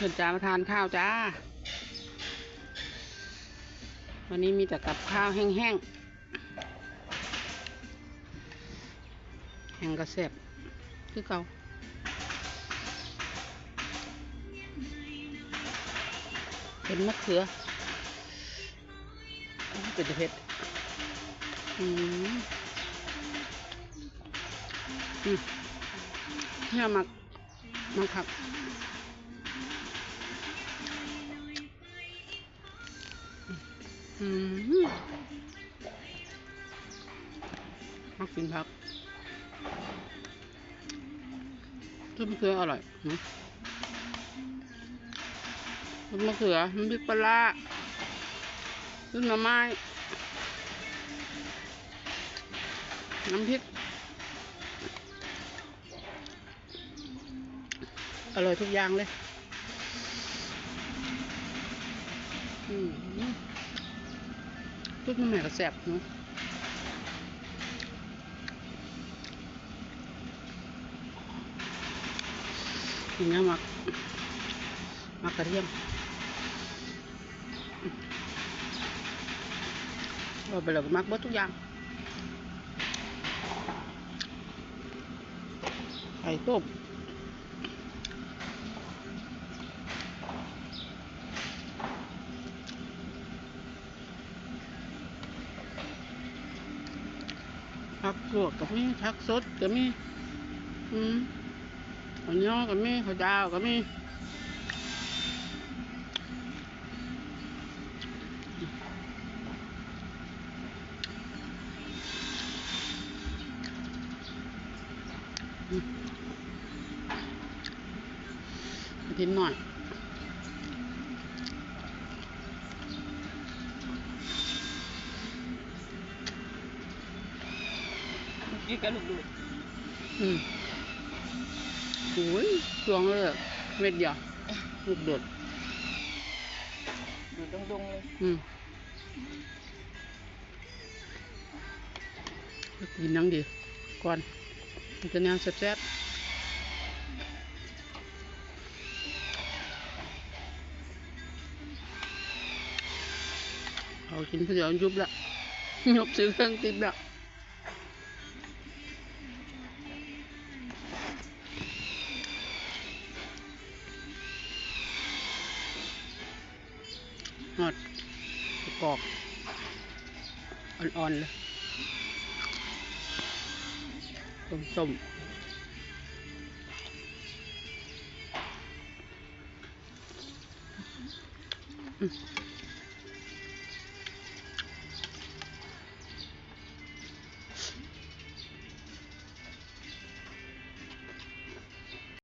เพื่อนจ้ามาทานข้าวจ้า วันนี้มีแต่กับข้าวแห้งๆ แห้งกระแซบคือเก่าเป็นมะเขืออ้าวเป็นแต่เผ็ดอืมอืมเนี่ยมักมักครับ มมักกินผักต้นมะเขืออร่อยนะต้นมะเขือน้ำพริกปลาร้าต้นหน่อไม้ น้ำพริก อร่อยทุกอย่างเลย อืม ทุกน้ำแม่ก็แซ่บเนาะกินน้มักมักกระเทียมว่าไปแล้วก็มักเบิดทุกอย่างไข่ต้ม ผักลวกก็มีผักสดก็มีอืมข้าวเหนียวก็มีข้าวดาวก็มีกินหน่อย กินกันลูกอืมโอ้ยสวงเลยอะเม็ดเดียวลูกโดดๆดูดงๆ หอดกรอบอ่อนๆเลยส้มๆอืม